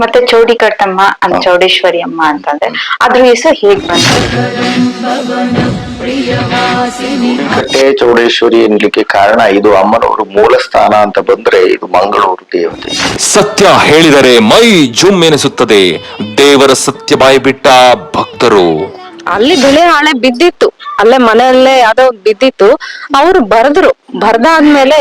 ಮತ್ತೆ ಚೌಡಿ ಕಟ್ಟಮ್ಮ ಅಂತ ಚೌಡೇಶ್ವರಿ ಅಮ್ಮ ಅಂತಂದ್ರೆ ಅದ್ರ ಹೆಸರು ಹೇಗ್ ಬಂತು? ಕಟ್ಟೆ ಚೌಡೇಶ್ವರಿ ಎನ್ಲಿಕ್ಕೆ ಕಾರಣ ಇದು ಅಮ್ಮನವರು ಮೂಲ ಸ್ಥಾನ ಅಂತ ಬಂದ್ರೆ ಇದು ಮಂಗಳೂರು ದೇವತೆ. ಸತ್ಯ ಹೇಳಿದರೆ ಮೈ ಜುಮ್ ಎನಿಸುತ್ತದೆ. ದೇವರ ಸತ್ಯ ಬಾಯಿ ಬಿಟ್ಟ ಭಕ್ತರು. ಅಲ್ಲಿ ಬಿಳಿ ಹಾಳೆ ಬಿದ್ದಿತ್ತು. ಅಲ್ಲೇ ಮನೆಯಲ್ಲೇ ಯಾವ್ದೋ ಬಿದ್ದಿತ್ತು. ಅವ್ರು ಬರ್ದ್ರು. ಬರ್ದಾದ್ಮೇಲೆ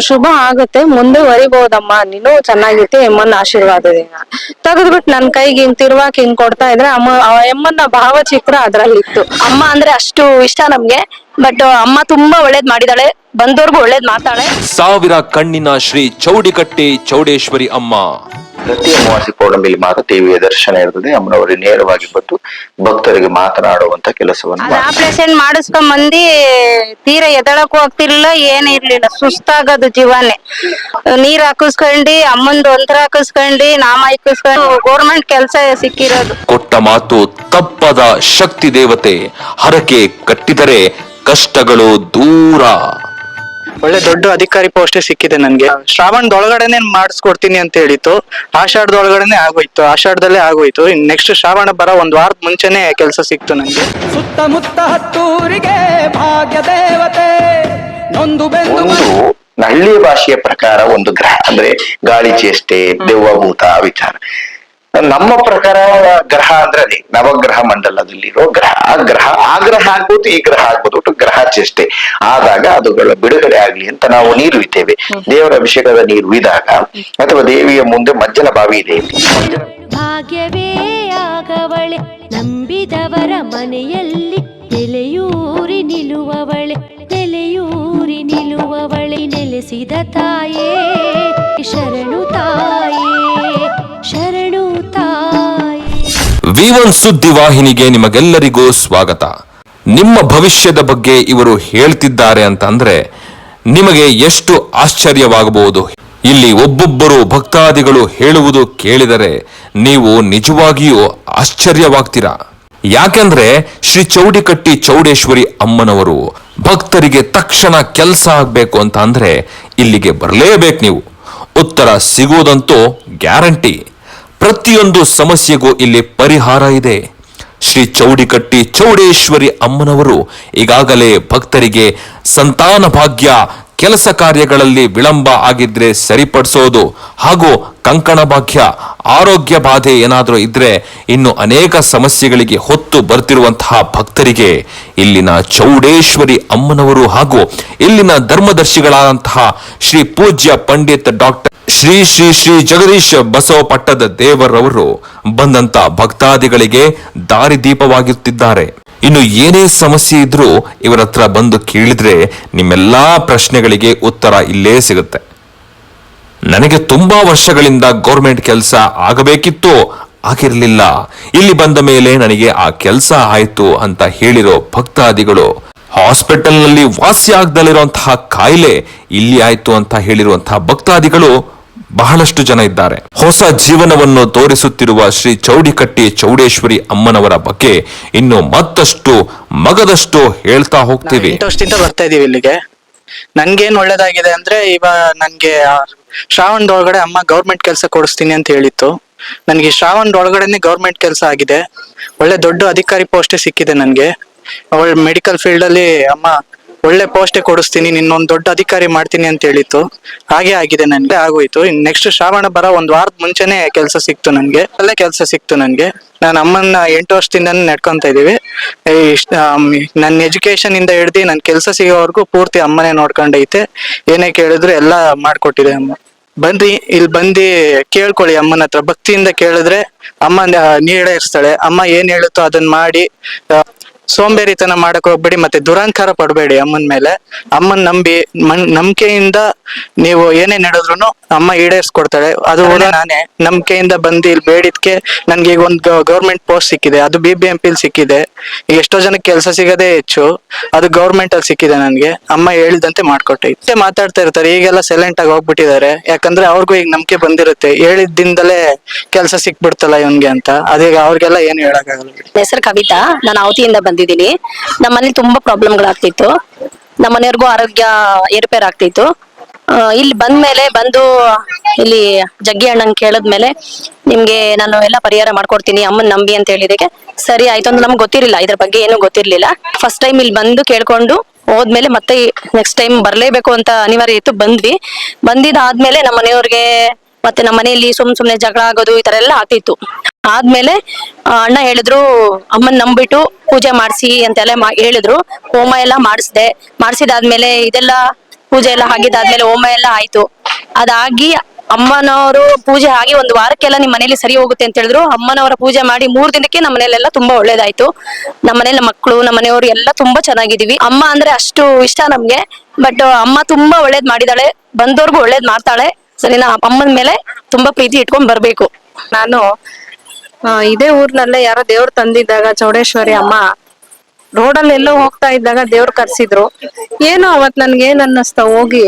ಶುಭ ಆಗುತ್ತೆ. ಮುಂದೆ ವರಿಬಹುದಮ್ಮ ನೀನು ಚೆನ್ನಾಗಿರ್ತಿ. ಎಮ್ಮನ್ ಆಶೀರ್ವಾದದಿಂದ ತೆಗೆದ್ಬಿಟ್ಟು ನನ್ ಕೈಗೆ ಹಿಂಗ್ ತಿರ್ವಾಕ್ ಹಿಂಗ್ ಕೊಡ್ತಾ ಇದ್ರೆ, ಅಮ್ಮ, ಆ ಎಮ್ಮನ ಭಾವಚಿತ್ರ ಅದ್ರಲ್ಲಿತ್ತು. ಅಮ್ಮ ಅಂದ್ರೆ ಅಷ್ಟು ಇಷ್ಟ ನಮ್ಗೆ. ಬಟ್ ಅಮ್ಮ ತುಂಬಾ ಒಳ್ಳೇದ್ ಮಾಡಿದಾಳೆ. ಬಂದವ್ರಿಗೂ ಒಳ್ಳೇದ್ ಮಾತಾಳೆ ಸಾವಿರ ಕಣ್ಣಿನ ಶ್ರೀ ಚೌಡಿಕಟ್ಟೆ ಚೌಡೇಶ್ವರಿ ಅಮ್ಮ. ಪ್ರತಿ ಅಮಾವಾಸ್ಯ ಪೌರ್ಣಮಿಯಲ್ಲಿ ಮಾತ್ರ ದೇವಿಯ ದರ್ಶನ ಇರ್ತದೆ. ಅಮ್ಮನವರು ನೇರವಾಗಿ ಬಂದು ಭಕ್ತರಿಗೆ ಮಾತನಾಡುವಂತ ಕೆಲಸವನ್ನು ಆಪರೇಷನ್ ಮಾಡಿಸ್ಕೊಂಡ್ ಮಂದಿ ತೀರ ಎದಳಕ್ಕೂ ಆಗ್ತಿರ್ಲಿಲ್ಲ ಏನ್ ಇರ್ಲಿಲ್ಲ. ಸುಸ್ತಾಗದು ಜೀವನೇ. ನೀರ್ ಹಾಕಿಸ್ಕೊಂಡಿ ಅಮ್ಮಂದು ಒಂಥರ ಹಾಕಿಸ್ಕೊಂಡಿ ನಾಮ ಹಾಕಿಸ್ಕೊಂಡು ಗೌರ್ಮೆಂಟ್ ಕೆಲಸ ಸಿಕ್ಕಿರೋದು. ಕೊಟ್ಟ ಮಾತು ತಪ್ಪದ ಶಕ್ತಿ ದೇವತೆ ಹರಕೆ ಕಟ್ಟಿದರೆ ಕಷ್ಟಗಳು ದೂರ. ಒಳ್ಳೆ ದೊಡ್ಡ ಅಧಿಕಾರಿ ಪೋಸ್ಟ್ ಸಿಕ್ಕಿದೆ ನನ್ಗೆ. ಶ್ರಾವಣದೊಳಗಡೆನೆ ಮಾಡಿಸ್ಕೊಡ್ತೀನಿ ಅಂತ ಹೇಳಿತ್ತು. ಆಷಾಢದೊಳಗಡೆನೆ ಆಗೋಯ್ತು. ಆಷಾಢದಲ್ಲೇ ಆಗೋಯ್ತು. ನೆಕ್ಸ್ಟ್ ಶ್ರಾವಣ ಬರ ಒಂದ್ ವಾರದ ಮುಂಚೆನೆ ಕೆಲಸ ಸಿಕ್ತು ನನ್ಗೆ ಸುತ್ತಮುತ್ತ ಹತ್ತೂರಿಗೆ ಭಾಗ್ಯ ದೇವತೆ ನೊಂದು ಬೆಂದು ಹಳ್ಳಿ ಭಾಷೆಯ ಪ್ರಕಾರ ಒಂದು ಗ್ರಹ ಅಂದ್ರೆ ಗಾಳಿ ಚೇಷ್ಟೆ ದೆವ್ವಭೂತ ವಿಚಾರ. ನಮ್ಮ ಪ್ರಕಾರ ಗ್ರಹ ಅಂದ್ರೆ ಅದೇ ನವಗ್ರಹ ಮಂಡಲದಲ್ಲಿರೋ ಗ್ರಹ. ಆ ಗ್ರಹ ಆ ಗ್ರಹ ಆಗ್ಬೋದು ಈ ಗ್ರಹ ಆಗ್ಬೋದು ಒಟ್ಟು ಗ್ರಹ ಚೇಷ್ಟೆ. ಆದಾಗ ಅದುಗಳ ಬಿಡುಗಡೆ ಆಗ್ಲಿ ಅಂತ ನಾವು ನೀರು ಇದ್ದೇವೆ. ದೇವರ ಅಭಿಷೇಕದ ನೀರು ಇದಾಗ ಅಥವಾ ದೇವಿಯ ಮುಂದೆ ಮಜ್ಜಲ ಬಾವಿ ಇದೆ. ಭಾಗ್ಯವೇ ಆಗವಳೆ ನಂಬಿದವರ ಮನೆಯಲ್ಲಿ ನೆಲೆಯೂರಿ ನಿಲ್ಲುವವಳೆ ನೆಲೆಯೂರಿ ನಿಲ್ಲುವವಳೆ ನೆಲೆಸಿದ ತಾಯೇ ಶರಣು ತಾಯೇ. ವಿ ಒನ್ ಸುದ್ದಿ ವಾಹಿನಿಗೆ ನಿಮಗೆಲ್ಲರಿಗೂ ಸ್ವಾಗತ. ನಿಮ್ಮ ಭವಿಷ್ಯದ ಬಗ್ಗೆ ಇವರು ಹೇಳ್ತಿದ್ದಾರೆ ಅಂತ ಅಂದ್ರೆ ನಿಮಗೆ ಎಷ್ಟು ಆಶ್ಚರ್ಯವಾಗಬಹುದು. ಇಲ್ಲಿ ಒಬ್ಬೊಬ್ಬರು ಭಕ್ತಾದಿಗಳು ಹೇಳುವುದು ಕೇಳಿದರೆ ನೀವು ನಿಜವಾಗಿಯೂ ಆಶ್ಚರ್ಯವಾಗ್ತೀರಾ. ಯಾಕೆಂದ್ರೆ ಶ್ರೀ ಚೌಡಿಕಟ್ಟಿ ಚೌಡೇಶ್ವರಿ ಅಮ್ಮನವರು ಭಕ್ತರಿಗೆ ತಕ್ಷಣ ಕೆಲಸ ಆಗ್ಬೇಕು ಅಂತ ಅಂದ್ರೆ ಇಲ್ಲಿಗೆ ಬರಲೇಬೇಕು ನೀವು. ಉತ್ತರ ಸಿಗುವುದಂತೂ ಗ್ಯಾರಂಟಿ. ಪ್ರತಿಯೊಂದು ಸಮಸ್ಯೆಗೂ ಇಲ್ಲಿ ಪರಿಹಾರ ಇದೆ. ಶ್ರೀ ಚೌಡಿಕಟ್ಟಿ ಚೌಡೇಶ್ವರಿ ಅಮ್ಮನವರು ಈಗಾಗಲೇ ಭಕ್ತರಿಗೆ ಸಂತಾನ ಭಾಗ್ಯ, ಕೆಲಸ ಕಾರ್ಯಗಳಲ್ಲಿ ವಿಳಂಬ ಆಗಿದ್ರೆ ಸರಿಪಡಿಸೋದು ಹಾಗೂ ಕಂಕಣ ಭಾಗ್ಯ, ಆರೋಗ್ಯ ಬಾಧೆ ಏನಾದರೂ ಇದ್ರೆ ಇನ್ನು ಅನೇಕ ಸಮಸ್ಯೆಗಳಿಗೆ ಹೊತ್ತು ಬರ್ತಿರುವಂತಹ ಭಕ್ತರಿಗೆ ಇಲ್ಲಿನ ಚೌಡೇಶ್ವರಿ ಅಮ್ಮನವರು ಹಾಗೂ ಇಲ್ಲಿನ ಧರ್ಮದರ್ಶಿಗಳಾದಂತಹ ಶ್ರೀ ಪೂಜ್ಯ ಪಂಡಿತ್ ಡಾಕ್ಟರ್ ಶ್ರೀ ಶ್ರೀ ಶ್ರೀ ಜಗದೀಶ್ ಬಸವ ಪಟ್ಟದ ದೇವರವರು ಬಂದಂತ ಭಕ್ತಾದಿಗಳಿಗೆ ದಾರಿ ದಾರಿದೀಪವಾಗಿರುತ್ತಿದ್ದಾರೆ ಇನ್ನು ಏನೇ ಸಮಸ್ಯೆ ಇದ್ರೂ ಇವರ ಹತ್ರ ಬಂದು ಕೇಳಿದ್ರೆ ನಿಮ್ಮೆಲ್ಲಾ ಪ್ರಶ್ನೆಗಳಿಗೆ ಉತ್ತರ ಇಲ್ಲೇ ಸಿಗುತ್ತೆ. ನನಗೆ ತುಂಬಾ ವರ್ಷಗಳಿಂದ ಗೌರ್ಮೆಂಟ್ ಕೆಲಸ ಆಗಬೇಕಿತ್ತು, ಆಗಿರಲಿಲ್ಲ. ಇಲ್ಲಿ ಬಂದ ಮೇಲೆ ನನಗೆ ಆ ಕೆಲಸ ಆಯ್ತು ಅಂತ ಹೇಳಿರೋ ಭಕ್ತಾದಿಗಳು ಹಾಸ್ಪಿಟಲ್ನಲ್ಲಿ ವಾಸಿ ಆಗದಲ್ಲಿರುವಂತಹ ಕಾಯಿಲೆ ಇಲ್ಲಿ ಆಯ್ತು ಅಂತ ಹೇಳಿರುವಂತಹ ಭಕ್ತಾದಿಗಳು ಬಹಳಷ್ಟು ಜನ ಇದ್ದಾರೆ. ಹೊಸ ಜೀವನವನ್ನು ತೋರಿಸುತ್ತಿರುವ ಶ್ರೀ ಚೌಡಿಕಟ್ಟಿ ಚೌಡೇಶ್ವರಿ ಅಮ್ಮನವರ ಬಗ್ಗೆ ಇನ್ನು ಮತ್ತಷ್ಟು ಮಗದಷ್ಟು ಹೇಳ್ತಾ ಹೋಗ್ತೀವಿ. ಬರ್ತಾ ಇದೀವಿ ಇಲ್ಲಿಗೆ. ನನ್ಗೇನ್ ಒಳ್ಳೇದಾಗಿದೆ ಅಂದ್ರೆ ಇವಾಗ ನನ್ಗೆ ಶ್ರಾವಣದೊಳಗಡೆ ಅಮ್ಮ ಗೌರ್ಮೆಂಟ್ ಕೆಲಸ ಕೊಡಿಸ್ತೀನಿ ಅಂತ ಹೇಳಿತ್ತು. ನನ್ಗೆ ಶ್ರಾವಣದೊಳಗಡೆನೆ ಗೌರ್ಮೆಂಟ್ ಕೆಲಸ ಆಗಿದೆ. ಒಳ್ಳೆ ದೊಡ್ಡ ಅಧಿಕಾರಿ ಪೋಸ್ಟ್ ಸಿಕ್ಕಿದೆ ನನ್ಗೆ. ಒಳ್ಳೆ ಮೆಡಿಕಲ್ ಫೀಲ್ಡ್ ಅಲ್ಲಿ ಅಮ್ಮ ಒಳ್ಳೆ ಪೋಸ್ಟ್ ಕೊಡಿಸ್ತೀನಿ, ನಿನ್ನೊಂದು ದೊಡ್ಡ ಅಧಿಕಾರಿ ಮಾಡ್ತೀನಿ ಅಂತ ಹೇಳಿತ್ತು. ಹಾಗೆ ಆಗಿದೆ ನನ್ಗೆ ಆಗೋಯ್ತು. ನೆಕ್ಸ್ಟ್ ಶ್ರಾವಣ ಬರ ಒಂದ್ ವಾರದ ಮುಂಚೆನೆ ಕೆಲಸ ಸಿಕ್ತು ನನ್ಗೆ. ಅಲ್ಲೇ ಕೆಲಸ ಸಿಕ್ತು ನನ್ಗೆ. ನಾನು ಅಮ್ಮನ್ನ ಎಂಟು ವರ್ಷದಿಂದ ನಡ್ಕೊಂತ ಇದೀವಿ ನನ್ನ ಎಜುಕೇಶನ್ ಇಂದ ಹಿಡ್ದು ನನ್ ಕೆಲಸ ಸಿಗೋವರೆಗೂ ಪೂರ್ತಿ ಅಮ್ಮನೇ ನೋಡ್ಕೊಂಡೈತೆ. ಏನೇ ಕೇಳಿದ್ರು ಎಲ್ಲ ಮಾಡ್ಕೊಟ್ಟಿದೆ ಅಮ್ಮ. ಬನ್ರಿ ಇಲ್ಲಿ ಬಂದು ಕೇಳ್ಕೊಳ್ಳಿ ಅಮ್ಮನ ಹತ್ರ. ಭಕ್ತಿಯಿಂದ ಕೇಳಿದ್ರೆ ಅಮ್ಮ ನೀಡೇರಿಸ್ತಾಳೆ ಅಮ್ಮ ಏನ್ ಹೇಳುತ್ತೋ ಅದನ್ನ ಮಾಡಿ ಸೋಂಬೇರಿತನ ಮಾಡಕ್ ಹೋಗ್ಬೇಡಿ ಮತ್ತೆ ದುರಾಂಕಾರ ಪಡಬೇಡಿ ಅಮ್ಮನ ಮೇಲೆ. ಅಮ್ಮನ್ ನಂಬಿ ನಂಬಿಕೆಯಿಂದ ನೀವು ಏನೇ ನಡೆದ್ರು ಅಮ್ಮ ಈಡೇರಿಸ್ಕೊಡ್ತಾಳೆ ಅದು ನಾನೇ ನಂಬಿಕೆಯಿಂದ ಬಂದು ಇಲ್ಲಿ ಬೇಡಿದ್ಕೆ ನನ್ಗೆ ಈಗ ಒಂದು ಗೌರ್ಮೆಂಟ್ ಪೋಸ್ಟ್ ಸಿಕ್ಕಿದೆ. ಅದು ಬಿ ಬಿ ಎಂ ಪಿಲ್ ಸಿಕ್ಕಿದೆ. ಎಷ್ಟೋ ಜನಕ್ಕೆ ಕೆಲಸ ಸಿಗದೇ ಹೆಚ್ಚು. ಅದು ಗೌರ್ಮೆಂಟ್ ಅಲ್ಲಿ ಸಿಕ್ಕಿದೆ ನನ್ಗೆ. ಅಮ್ಮ ಹೇಳಿದಂತೆ ಮಾಡ್ಕೊಟ್ಟೆ. ಮಾತಾಡ್ತಾ ಇರ್ತಾರೆ. ಈಗೆಲ್ಲ ಸೈಲೆಂಟ್ ಆಗಿ ಹೋಗ್ಬಿಟ್ಟಿದ್ದಾರೆ. ಯಾಕಂದ್ರೆ ಅವ್ರಿಗೂ ಈಗ ನಂಬಿಕೆ ಬಂದಿರುತ್ತೆ. ಹೇಳಿದ್ದಿಂದಲೇ ಕೆಲಸ ಸಿಕ್ಬಿಡ್ತಲ್ಲ ಇವನ್ಗೆ ಅಂತ. ಅದೀಗ ಅವ್ರಿಗೆಲ್ಲ ಏನು ಹೇಳಕ್ಕಾಗಲ್ಲ. ಹೆಸರು ಕವಿತಾ. ನಾನು ಅವತಿಯಿಂದ ಬಂದಿದ್ದೀನಿ. ನಮ್ಮಲ್ಲಿ ತುಂಬಾ ಪ್ರಾಬ್ಲಮ್ಗಳಾಗ್ತಿತ್ತು ನಮ್ಮನೆಯವ್ರಿಗೂ ಆರೋಗ್ಯ ಏರುಪೇರ್ ಆಗ್ತಿತ್ತು ಇಲ್ಲಿ ಬಂದ ಮೇಲೆ ಬಂದು ಇಲ್ಲಿ ಜಗ್ಗಿ ಅಣ್ಣನ್ ಕೇಳದ್ಮೇಲೆ ನಿಮ್ಗೆ ನಾನು ಎಲ್ಲ ಪರಿಹಾರ ಮಾಡ್ಕೊಡ್ತೀನಿ, ಅಮ್ಮನ್ ನಂಬಿ ಅಂತ ಹೇಳಿದಕ್ಕೆ ಸರಿ, ಆಯ್ತು ಅಂದ್ರೆ ನಮ್ಗೆ ಗೊತ್ತಿರಲಿಲ್ಲ, ಇದ್ರ ಬಗ್ಗೆ ಏನು ಗೊತ್ತಿರ್ಲಿಲ್ಲ. ಫಸ್ಟ್ ಟೈಮ್ ಇಲ್ಲಿ ಬಂದು ಕೇಳ್ಕೊಂಡು ಹೋದ್ಮೇಲೆ ಮತ್ತೆ ನೆಕ್ಸ್ಟ್ ಟೈಮ್ ಬರ್ಲೇಬೇಕು ಅಂತ ಅನಿವಾರ್ಯ ಇತ್ತು, ಬಂದ್ವಿ. ಬಂದಿದಾದ್ಮೇಲೆ ನಮ್ಮ ಮನೆಯವ್ರಿಗೆ ಮತ್ತೆ ನಮ್ಮ ಮನೆಯಲ್ಲಿ ಸುಮ್ ಸುಮ್ನೆ ಜಗಳ ಆಗೋದು, ಈ ತರ ಎಲ್ಲ ಆಗ್ತಿತ್ತು. ಆದ್ಮೇಲೆ ಅಣ್ಣ ಹೇಳಿದ್ರು, ಅಮ್ಮನ್ ನಂಬಿಟ್ಟು ಪೂಜೆ ಮಾಡಿಸಿ ಅಂತೆಲ್ಲ ಹೇಳಿದ್ರು. ಹೋಮ ಎಲ್ಲ ಮಾಡಿಸ್ದೆ. ಮಾಡಿಸಿದಾದ್ಮೇಲೆ ಇದೆಲ್ಲ ಪೂಜೆ ಎಲ್ಲ ಆಗಿದ್ದಾದ್ಮೇಲೆ ಹೋಮ ಎಲ್ಲ ಆಯ್ತು. ಅದಾಗಿ ಅಮ್ಮನವರು ಪೂಜೆ ಆಗಿ ಒಂದು ವಾರಕ್ಕೆಲ್ಲ ನಿಮ್ ಮನೇಲಿ ಸರಿ ಹೋಗುತ್ತೆ ಅಂತ ಹೇಳಿದ್ರು. ಅಮ್ಮನವರ ಪೂಜೆ ಮಾಡಿ ಮೂರ್ ದಿನಕ್ಕೆ ನಮ್ಮ ಮನೇಲೆಲ್ಲ ತುಂಬಾ ಒಳ್ಳೇದಾಯ್ತು. ನಮ್ಮ ಮನೇಲಿ ಮಕ್ಕಳು ನಮ್ಮ ಮನೆಯವರು ಎಲ್ಲ ತುಂಬಾ ಚೆನ್ನಾಗಿದೀವಿ ಅಮ್ಮ ಅಂದ್ರೆ ಅಷ್ಟು ಇಷ್ಟ ನಮ್ಗೆ ಬಟ್ ಅಮ್ಮ ತುಂಬಾ ಒಳ್ಳೇದ್ ಮಾಡಿದಾಳೆ. ಬಂದವ್ರಿಗೂ ಒಳ್ಳೇದ್ ಮಾಡ್ತಾಳೆ. ಸರಿನಾ ಅಮ್ಮನ ಮೇಲೆ ತುಂಬಾ ಪ್ರೀತಿ ಇಟ್ಕೊಂಡ್ ಬರ್ಬೇಕು. ನಾನು ಇದೇ ಊರ್ನಲ್ಲೇ ಯಾರೋ ದೇವ್ರು ತಂದಿದ್ದಾಗ ಚೌಡೇಶ್ವರಿ ಅಮ್ಮ ರೋಡಲ್ಲಿ ಎಲ್ಲೋ ಹೋಗ್ತಾ ಇದ್ದಾಗ ದೇವ್ರ ಕರ್ಸಿದ್ರು. ಏನೋ ಅವತ್ ನನ್ಗೆ ಏನ್ ಅನ್ನಿಸ್ತ, ಹೋಗಿ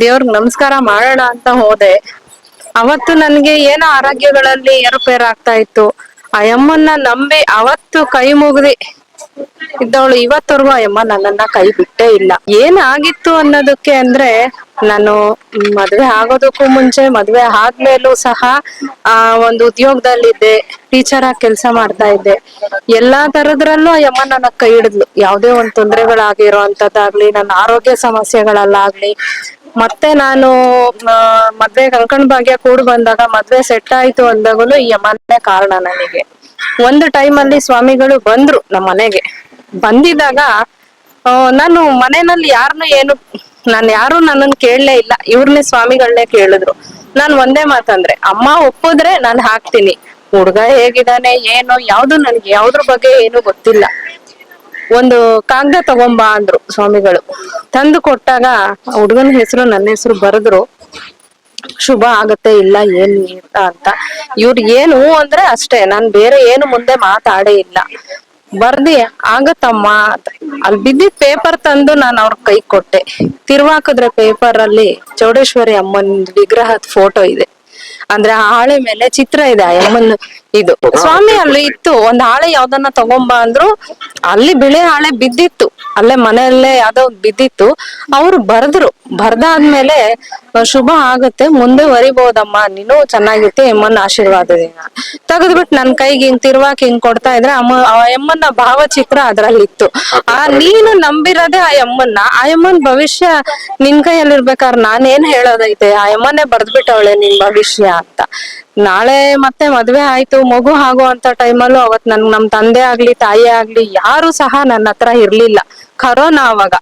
ದೇವ್ರಿಗೆ ನಮಸ್ಕಾರ ಮಾಡೋಣ ಅಂತ ಹೋದೆ. ಅವತ್ತು ನನ್ಗೆ ಏನೋ ಆರೋಗ್ಯಗಳಲ್ಲಿ ಏರುಪೇರು ಆಗ್ತಾ ಇತ್ತು. ಆ ಅಮ್ಮನ್ನ ನಂಬಿ ಅವತ್ತು ಕೈ ಮುಗ್ದಿ ಇದ್ದವಳು ಇವತ್ತವರೆಗೂ ಅಯ್ಯಮ್ಮ, ನನ್ನನ್ನ ಕೈ ಬಿಟ್ಟೇ ಇಲ್ಲ. ಏನಾಗಿತ್ತು ಅನ್ನೋದಕ್ಕೆ ಅಂದ್ರೆ, ನಾನು ಮದ್ವೆ ಆಗೋದಕ್ಕೂ ಮುಂಚೆ, ಮದ್ವೆ ಆದ್ಮೇಲೂ ಸಹ, ಆ, ಒಂದು ಉದ್ಯೋಗದಲ್ಲಿದ್ದೆ ಟೀಚರ್ ಆಗಿ ಕೆಲಸ ಮಾಡ್ತಾ ಇದ್ದೆ. ಎಲ್ಲಾ ತರದ್ರಲ್ಲೂ ಆ ಅಮ್ಮ ನನ್ನ ಕೈ ಹಿಡಿದ್ಲು. ಯಾವ್ದೇ ಒಂದ್ ತೊಂದರೆಗಳಾಗಿರೋ ಅಂತದ್ದಾಗ್ಲಿ ನನ್ನ ಆರೋಗ್ಯ ಸಮಸ್ಯೆಗಳಲ್ಲಾಗ್ಲಿ. ಮತ್ತೆ ನಾನು ಮದ್ವೆ ಕಂಕಣ್ ಭಾಗ್ಯ ಕೂಡ್ ಬಂದಾಗ, ಮದ್ವೆ ಸೆಟ್ ಆಯ್ತು ಅಂದಾಗಲೂ ಈ ಅಮ್ಮನೇ ಕಾರಣ ನನಗೆ. ಒಂದು ಟೈಮ್ ಅಲ್ಲಿ ಸ್ವಾಮಿಗಳು ಬಂದ್ರು ನಮ್ಮ ಮನೆಗೆ. ಬಂದಿದಾಗ ನಾನು ಮನೆಯಲ್ಲಿ ಯಾರನ್ನು ಏನು, ನಾನು ಯಾರು ನನ್ನನ್ನು ಕೇಳಲೇ ಇಲ್ಲ. ಇವ್ರನ್ನೇ ಸ್ವಾಮಿಗಳನ್ನೇ ಕೇಳಿದ್ರು. ನಾನ್ ಒಂದೇ ಮಾತಂದ್ರೆ, ಅಮ್ಮ ಒಪ್ಪಿದ್ರೆ ನಾನು ಹಾಕ್ತೀನಿ. ಹುಡುಗ ಹೇಗಿದಾನೆ ಏನು, ಯಾವ್ದು ನನ್ಗೆ, ಯಾವ್ದ್ರ ಬಗ್ಗೆ ಏನು ಗೊತ್ತಿಲ್ಲ. ಒಂದು ಕಾಗದ ತಗೊಂಬಾ ಅಂದ್ರು ಸ್ವಾಮಿಗಳು. ತಂದು ಕೊಟ್ಟಾಗ ಹುಡುಗನ ಹೆಸರು ನನ್ನ ಹೆಸರು ಬರೆದ್ರು. ಶುಭ ಆಗತ್ತೆ ಇಲ್ಲ ಏನ್ ಅಂತ. ಇವ್ರು ಏನು ಅಂದ್ರೆ ಅಷ್ಟೇ. ನಾನ್ ಬೇರೆ ಏನು ಮುಂದೆ ಮಾತಾಡೇ ಇಲ್ಲ. ಬರ್ದಿ, ಆಗತ್ತಮ್ಮ. ಅಲ್ಲಿ ಬಿದ್ದಿದ್ ಪೇಪರ್ ತಂದು ನಾನು ಅವ್ರ ಕೈ ಕೊಟ್ಟೆ. ತಿರ್ವಾಕಿದ್ರೆ ಪೇಪರ್ ಅಲ್ಲಿ ಚೌಡೇಶ್ವರಿ ಅಮ್ಮನ ವಿಗ್ರಹದ ಫೋಟೋ ಇದೆ. ಅಂದ್ರೆ ಆ ಹಾಳೆ ಮೇಲೆ ಚಿತ್ರ ಇದೆ. ಆ ಅಮ್ಮನ್ ಇದು ಸ್ವಾಮಿ ಅಲ್ಲಿ ಇತ್ತು ಒಂದ್ ಹಾಳೆ ಯಾವ್ದನ್ನ ತಗೊಂಬ ಅಂದ್ರು ಅಲ್ಲಿ ಬಿಳಿ ಹಾಳೆ ಬಿದ್ದಿತ್ತು ಅಲ್ಲೇ ಮನೆಯಲ್ಲೇ ಯಾವ್ದೋ ಬಿದ್ದಿತ್ತು ಅವ್ರು ಬರ್ದ್ರು ಬರ್ದಾದ್ಮೇಲೆ ಶುಭ ಆಗತ್ತೆ ಮುಂದೆ ಬರಿಬಹುದಮ್ಮ ನೀನು ಚೆನ್ನಾಗಿರ್ತಿ ಅಮ್ಮನ ಆಶೀರ್ವಾದದಿಂದ. ತೆಗೆದ್ಬಿಟ್ಟು ನನ್ ಕೈಗೆ ಹಿಂಗ್ ತಿರ್ವಾಕ್ ಹಿಂಗ್ ಕೊಡ್ತಾ ಇದ್ರೆ ಅಮ್ಮ ಆ ಅಮ್ಮನ ಭಾವಚಿತ್ರ ಅದ್ರಲ್ಲಿ ಇತ್ತು ಆ ನೀನು ನಂಬಿರೋದೆ ಆ ಅಮ್ಮನ್ನ ಆ ಅಮ್ಮನ್ ಭವಿಷ್ಯ ನಿನ್ ಕೈಯಲ್ಲಿ ಇರ್ಬೇಕಾದ್ರೆ ನಾನೇನ್ ಹೇಳೋದೈತೆ? ಆ ಅಮ್ಮನೇ ಬರ್ದ್ಬಿಟ್ಟವಳೆ ನಿನ್ ಭವಿಷ್ಯ ಅಂತ. ನಾಳೆ ಮತ್ತೆ ಮದ್ವೆ ಆಯ್ತು, ಮಗು ಆಗೋ ಅಂತ ಟೈಮಲ್ಲೂ ಅವತ್ ನನ್, ನಮ್ ತಂದೆ ಆಗ್ಲಿ, ತಾಯಿ ಆಗ್ಲಿ, ಯಾರು ಸಹ ನನ್ನ ಹತ್ರ ಇರ್ಲಿಲ್ಲ. ಕರೋನಾ ಅವಾಗ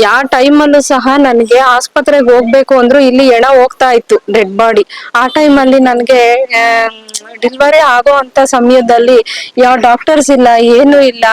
ಯಾವ ಟೈಮಲ್ಲೂ ಸಹ ನನ್ಗೆ ಆಸ್ಪತ್ರೆಗೆ ಹೋಗ್ಬೇಕು ಅಂದ್ರು ಇಲ್ಲಿ ಎಣ ಹೋಗ್ತಾ ಇತ್ತು ಡೆಡ್ ಬಾಡಿ ಆ ಟೈಮಲ್ಲಿ ನನ್ಗೆ ಡೆಲಿವರಿ ಆಗೋ ಅಂತ ಸಮಯದಲ್ಲಿ, ಯಾವ ಡಾಕ್ಟರ್ಸ್ ಇಲ್ಲ, ಏನು ಇಲ್ಲ.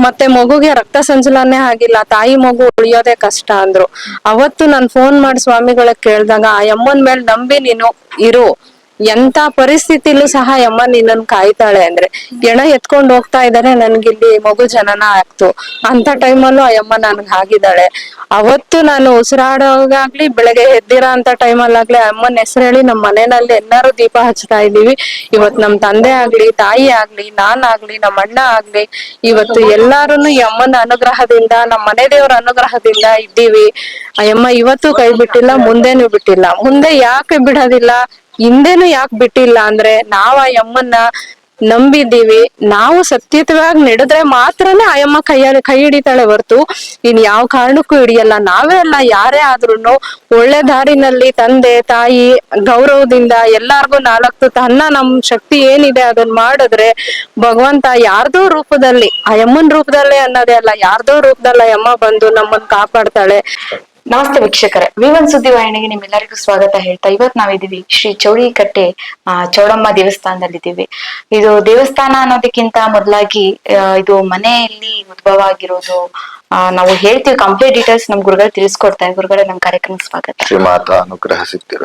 ಮತ್ತೆ ಮಗುಗೆ ರಕ್ತ ಸಂಚಲನೆ ಆಗಿಲ್ಲ, ತಾಯಿ ಮಗು ಉಳಿಯೋದೇ ಕಷ್ಟ ಅಂದ್ರು. ಅವತ್ತು ನಾನು ಫೋನ್ ಮಾಡಿ ಸ್ವಾಮಿಗಳ ಕೇಳ್ದಾಗ, ಆ ಅಮ್ಮನ್ ಮೇಲೆ ನಂಬಿ ನೀನು ಇರು. ಎಂತ ಪರಿಸ್ಥಿತಿಲೂ ಸಹ ಯಮ್ಮ ನಿನ್ನನ್ ಕಾಯ್ತಾಳೆ ಅಂದ್ರೆ ಗೆಣ ಎತ್ಕೊಂಡ್ ಹೋಗ್ತಾ ಇದಾರೆ ನನ್ಗಿಲ್ಲಿ ಮಗು ಜನನ ಆಗ್ತು. ಅಂತ ಟೈಮಲ್ಲೂ ಆ ಅಮ್ಮ ನನ್ಗ್ ಹಾಗಿದ್ದಾಳೆ. ಅವತ್ತು ನಾನು ಉಸಿರಾಡೋಗಾಗ್ಲಿ ಬೆಳಗ್ಗೆ ಎದ್ದಿರ ಅಂತ ಟೈಮಲ್ಲಾಗ್ಲಿ ಅಮ್ಮನ ಹೆಸರು ಹೇಳಿ ನಮ್ಮ ಮನೆಯಲ್ಲಿ ಎಲ್ಲಾರು ದೀಪ ಹಚ್ತಾ ಇದೀವಿ ಇವತ್ ನಮ್ ತಂದೆ ಆಗ್ಲಿ, ತಾಯಿ ಆಗ್ಲಿ, ನಾನ್ ಆಗ್ಲಿ ನಮ್ಮ ಅಣ್ಣ ಆಗ್ಲಿ, ಇವತ್ತು ಎಲ್ಲಾರು ಅಮ್ಮನ ಅನುಗ್ರಹದಿಂದ ನಮ್ಮ ಮನೆ ದೇವರ ಅನುಗ್ರಹದಿಂದ ಇದ್ದೀವಿ. ಅಮ್ಮ ಇವತ್ತು ಕೈ ಬಿಟ್ಟಿಲ್ಲ ಮುಂದೆನೂ ಬಿಟ್ಟಿಲ್ಲ. ಮುಂದೆ ಯಾಕೆ ಬಿಡೋದಿಲ್ಲ? ಹಿಂದೆನು ಯಾಕೆ ಬಿಟ್ಟಿಲ್ಲ ಅಂದ್ರೆ ನಾವ್ ಆ ಯಮ್ಮನ್ನ ನಂಬಿದ್ದೀವಿ. ನಾವು ಸತ್ಯತವಾಗಿ ನಡೆದ್ರೆ ಮಾತ್ರನೇ ಆಯಮ್ಮ ಕೈಯಲ್ಲಿ ಕೈ ಹಿಡಿತಾಳೆ ಹೊರ್ತು. ಇನ್ ಯಾವ ಕಾರಣಕ್ಕೂ ಹಿಡಿಯಲ್ಲ. ನಾವೇ ಅಲ್ಲ, ಯಾರೇ ಆದ್ರೂನು ಒಳ್ಳೆ ದಾರಿನಲ್ಲಿ ತಂದೆ, ತಾಯಿ, ಗೌರವದಿಂದ ಎಲ್ಲಾರ್ಗು ನಾಲ್ಕು ತನ್ನ ನಮ್ ಶಕ್ತಿ ಏನಿದೆ ಅದನ್ನ ಮಾಡಿದ್ರೆ ಭಗವಂತ ಯಾರ್ದೋ ರೂಪದಲ್ಲಿ, ಆ ಯಮ್ಮನ್ ರೂಪದಲ್ಲೇ ಅನ್ನೋದೇ ಅಲ್ಲ, ಯಾರ್ದೋ ರೂಪದಲ್ಲಿ ಅಮ್ಮ ಬಂದು ನಮ್ಮನ್ ಕಾಪಾಡ್ತಾಳೆ. ನಮಸ್ತೆ ವೀಕ್ಷಕರೇ. ವಿವನ್ ಸುದ್ದಿವಾಹಿನಿಗೆ ನಿಮ್ಮೆಲ್ಲರಿಗೂ ಸ್ವಾಗತ ಹೇಳ್ತಾ ಇವತ್ ನಾವಿದೀವಿ ಶ್ರೀ ಚೌಳಿಕಟ್ಟೆ ಆ ಚೌಡಮ್ಮ ದೇವಸ್ಥಾನದಲ್ಲಿದ್ದೀವಿ. ಇದು ದೇವಸ್ಥಾನ ಅನ್ನೋದಕ್ಕಿಂತ ಮೊದಲಾಗಿ ಇದು ಮನೆಯಲ್ಲಿ ಉದ್ಭವ ಆಗಿರೋದು ನಾವು ಹೇಳ್ತೀವಿ ಕಂಪ್ಲೀಟ್ ಡೀಟೇಲ್ಸ್ ನಮ್ ಗುರುಗಳು ತಿಳಿಸ್ಕೊಡ್ತಾರೆ. ಗುರುಗಳೇ ನಮ್ ಕಾರ್ಯಕ್ರಮ ಸ್ವಾಗತ. ಶ್ರೀಮಾತಾ ಅನುಗ್ರಹ ಸಿಗ್ತಿರ.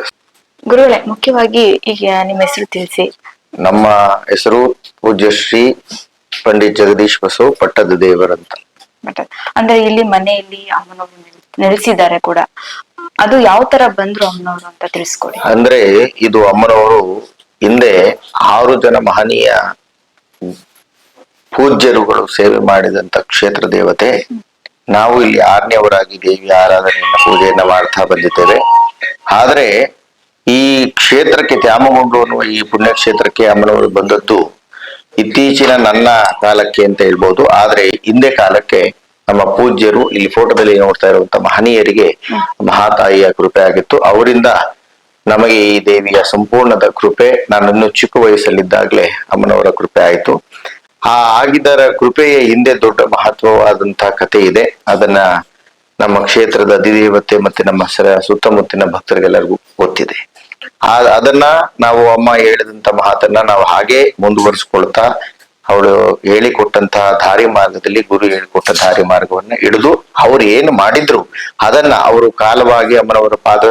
ಗುರುಗಳೇ ಮುಖ್ಯವಾಗಿ ಈಗ ನಿಮ್ಮ ಹೆಸರು ತಿಳಿಸಿ. ನಮ್ಮ ಹೆಸರು ಪೂಜ್ಯ ಶ್ರೀ ಪಂಡಿತ್ ಜಗದೀಶ್ ಬಸವ್ ಪಟ್ಟದ ದೇವರಂತ ಮತ್ತೆ ಅಂದ್ರೆ ಇಲ್ಲಿ ಮನೆಯಲ್ಲಿ ಅಮ್ಮನವರು ನೆಲೆ- ನೆಲೆಸಿದ್ದಾರೆ ಕೂಡ. ಅದು ಯಾವ ತರ ಬಂದ್ರು ಅಮ್ಮನವರು ಅಂತ ತಿಳಿಸ್ಕೊಡಿ. ಅಂದ್ರೆ ಇದು ಅಮ್ಮನವರು ಹಿಂದೆ ಆರು ಜನ ಮಹನೀಯ ಪೂಜ್ಯರುಗಳು ಸೇವೆ ಮಾಡಿದಂತ ಕ್ಷೇತ್ರ ದೇವತೆ. ನಾವು ಇಲ್ಲಿ ಆರನೇವರಾಗಿ ದೇವಿ ಆರಾಧನೆಯನ್ನ ಪೂಜೆಯನ್ನ ಮಾಡ್ತಾ ಬಂದಿದ್ದೇವೆ. ಆದ್ರೆ ಈ ಕ್ಷೇತ್ರಕ್ಕೆ ತ್ಯಾಮಗೊಂಡು ಅನ್ನುವ ಈ ಪುಣ್ಯಕ್ಷೇತ್ರಕ್ಕೆ ಅಮ್ಮನವರು ಬಂದದ್ದು ಇತ್ತೀಚಿನ ನನ್ನ ಕಾಲಕ್ಕೆ ಅಂತ ಹೇಳ್ಬೋದು. ಆದ್ರೆ ಹಿಂದೆ ಕಾಲಕ್ಕೆ ನಮ್ಮ ಪೂಜ್ಯರು ಇಲ್ಲಿ ಫೋಟೋದಲ್ಲಿ ನೋಡ್ತಾ ಇರುವಂತ ಮಹನೀಯರಿಗೆ ಮಹಾತಾಯಿಯ ಕೃಪೆ ಆಗಿತ್ತು. ಅವರಿಂದ ನಮಗೆ ಈ ದೇವಿಯ ಸಂಪೂರ್ಣದ ಕೃಪೆ ನಾನು ಇನ್ನೂ ಚಿಕ್ಕ ವಯಸ್ಸಲ್ಲಿದ್ದಾಗಲೇ ಅಮ್ಮನವರ ಕೃಪೆ ಆಯಿತು. ಆ ಆಗಿದ್ದರ ಕೃಪೆಯ ಹಿಂದೆ ದೊಡ್ಡ ಮಹತ್ವವಾದಂತಹ ಕಥೆ ಇದೆ. ಅದನ್ನ ನಮ್ಮ ಕ್ಷೇತ್ರದ ಅಧಿದೇವತೆ ಮತ್ತೆ ನಮ್ಮ ಸರ ಸುತ್ತಮುತ್ತಿನ ಭಕ್ತರಿಗೆಲ್ಲರಿಗೂ ಗೊತ್ತಿದೆ. ಅದನ್ನ ನಾವು ಅಮ್ಮ ಹೇಳಿದಂತ ಮಾತನ್ನ ನಾವು ಹಾಗೆ ಮುಂದುವರಿಸ್ಕೊಳ್ತಾ ಅವಳು ಹೇಳಿಕೊಟ್ಟಂತಹ ದಾರಿ ಮಾರ್ಗದಲ್ಲಿ ಗುರು ಹೇಳಿಕೊಟ್ಟ ದಾರಿ ಮಾರ್ಗವನ್ನ ಹಿಡಿದು ಅವ್ರು ಏನು ಮಾಡಿದ್ರು, ಅದನ್ನ ಅವರು ಕಾಲವಾಗಿ ಅಮ್ಮನವರ ಪಾದ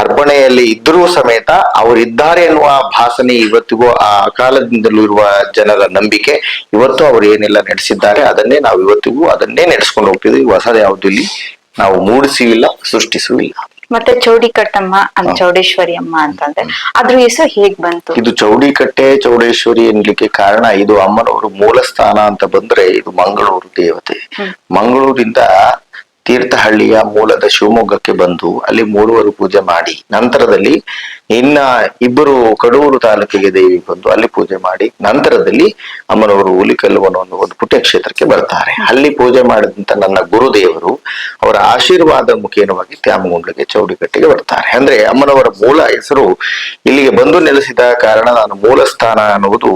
ಅರ್ಪಣೆಯಲ್ಲಿ ಇದ್ರೂ ಸಮೇತ ಅವರಿದ್ದಾರೆ ಎನ್ನುವ ಭಾಸನೆ ಇವತ್ತಿಗೂ ಆ ಕಾಲದಿಂದಲೂ ಇರುವ ಜನರ ನಂಬಿಕೆ. ಇವತ್ತು ಅವರು ಏನೆಲ್ಲ ನಡೆಸಿದ್ದಾರೆ, ಅದನ್ನೇ ನಾವು ಇವತ್ತಿಗೂ ಅದನ್ನೇ ನಡೆಸ್ಕೊಂಡು ಹೋಗ್ತಿದ್ವಿ. ಹೊಸದ ಯಾವ್ದು ಇಲ್ಲಿ ನಾವು ಮೂಡಿಸುವಿಲ್ಲ ಸೃಷ್ಟಿಸುವಿಲ್ಲ. ಮತ್ತೆ ಚೌಡಿ ಕಟ್ಟಮ್ಮ ಅಂತ ಚೌಡೇಶ್ವರಿ ಅಮ್ಮ ಅಂತಂದ್ರೆ ಅದ್ರ ಹೆಸರು ಹೇಗ್ ಬಂತು? ಇದು ಚೌಡಿಕಟ್ಟೆ ಚೌಡೇಶ್ವರಿ ಎನ್ಲಿಕ್ಕೆ ಕಾರಣ ಇದು ಅಮ್ಮನವರು ಮೂಲ ಸ್ಥಾನ ಅಂತ ಬಂದ್ರೆ ಇದು ಮಂಗಳೂರು ದೇವತೆ. ಮಂಗಳೂರಿಂದ ತೀರ್ಥಹಳ್ಳಿಯ ಮೂಲದ ಶಿವಮೊಗ್ಗಕ್ಕೆ ಬಂದು ಅಲ್ಲಿ ಮೂರುವರು ಪೂಜೆ ಮಾಡಿ, ನಂತರದಲ್ಲಿ ಇನ್ನ ಇಬ್ಬರು ಕಡೂರು ತಾಲೂಕಿಗೆ ದೇವಿ ಬಂದು ಅಲ್ಲಿ ಪೂಜೆ ಮಾಡಿ, ನಂತರದಲ್ಲಿ ಅಮ್ಮನವರು ಹುಲಿಕಲ್ಲು ಅನ್ನೋ ಒಂದು ಪುಣ್ಯಕ್ಷೇತ್ರಕ್ಕೆ ಬರ್ತಾರೆ. ಅಲ್ಲಿ ಪೂಜೆ ಮಾಡಿದಂತ ನನ್ನ ಗುರುದೇವರು ಅವರ ಆಶೀರ್ವಾದ ಮುಖೇನವಾಗಿ ತ್ಯಾಮಗುಂಡ್ಲಿಗೆ ಚೌಡಿಕಟ್ಟೆಗೆ ಬರ್ತಾರೆ. ಅಂದ್ರೆ ಅಮ್ಮನವರ ಮೂಲ ಹೆಸರು ಇಲ್ಲಿಗೆ ಬಂದು ನೆಲೆಸಿದ ಕಾರಣ ನಾನು ಮೂಲ ಸ್ಥಾನ ಅನ್ನುವುದು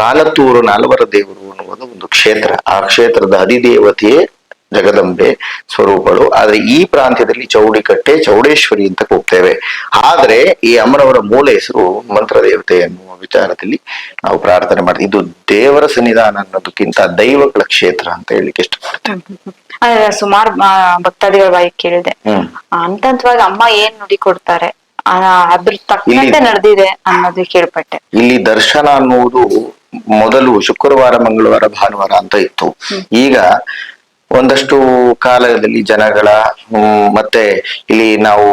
ಕಾಲತ್ತೂರು ನಾಲ್ವರ ದೇವರು ಅನ್ನುವುದು ಒಂದು ಕ್ಷೇತ್ರ. ಆ ಕ್ಷೇತ್ರದ ಅಧಿದೇವತೆಯೇ ಜಗದಂಬೆ ಸ್ವರೂಪಗಳು. ಆದ್ರೆ ಈ ಪ್ರಾಂತ್ಯದಲ್ಲಿ ಚೌಡಿಕಟ್ಟೆ ಚೌಡೇಶ್ವರಿ ಅಂತ ಕೂಗ್ತೇವೆ. ಆದ್ರೆ ಈ ಅಮ್ಮನವರ ಮೂಲ ಹೆಸರು ಮಂತ್ರ ದೇವತೆ ಎನ್ನುವ ವಿಚಾರದಲ್ಲಿ ನಾವು ಪ್ರಾರ್ಥನೆ ಮಾಡ್ತೀವಿ. ಇದು ದೇವರ ಸನ್ನಿಧಾನ ಅನ್ನೋದಕ್ಕಿಂತ ದೈವಗಳ ಕ್ಷೇತ್ರ ಅಂತ ಹೇಳಿಕ್ಕೆ ಇಷ್ಟಪಡ್ತೇವೆ ಸುಮಾರು ಭಕ್ತಾದಿಗಳ ಬಾಯಿ ಕೇಳಿದೆ. ಅಂತಂತವಾಗಿ ಅಮ್ಮ ಏನ್ ನುಡಿ ಕೊಡ್ತಾರೆ? ಅದ್ರ ತಕ್ಕಂತೆ ನಡೆದಿದೆ ಅನ್ನೋದು ಕೇಳ್ಪಟ್ಟೆ. ಇಲ್ಲಿ ದರ್ಶನ ಅನ್ನುವುದು ಮೊದಲು ಶುಕ್ರವಾರ ಮಂಗಳವಾರ ಭಾನುವಾರ ಅಂತ ಇತ್ತು. ಈಗ ಒಂದಷ್ಟು ಕಾಲದಲ್ಲಿ ಜನಗಳ ಮತ್ತೆ ಇಲ್ಲಿ ನಾವು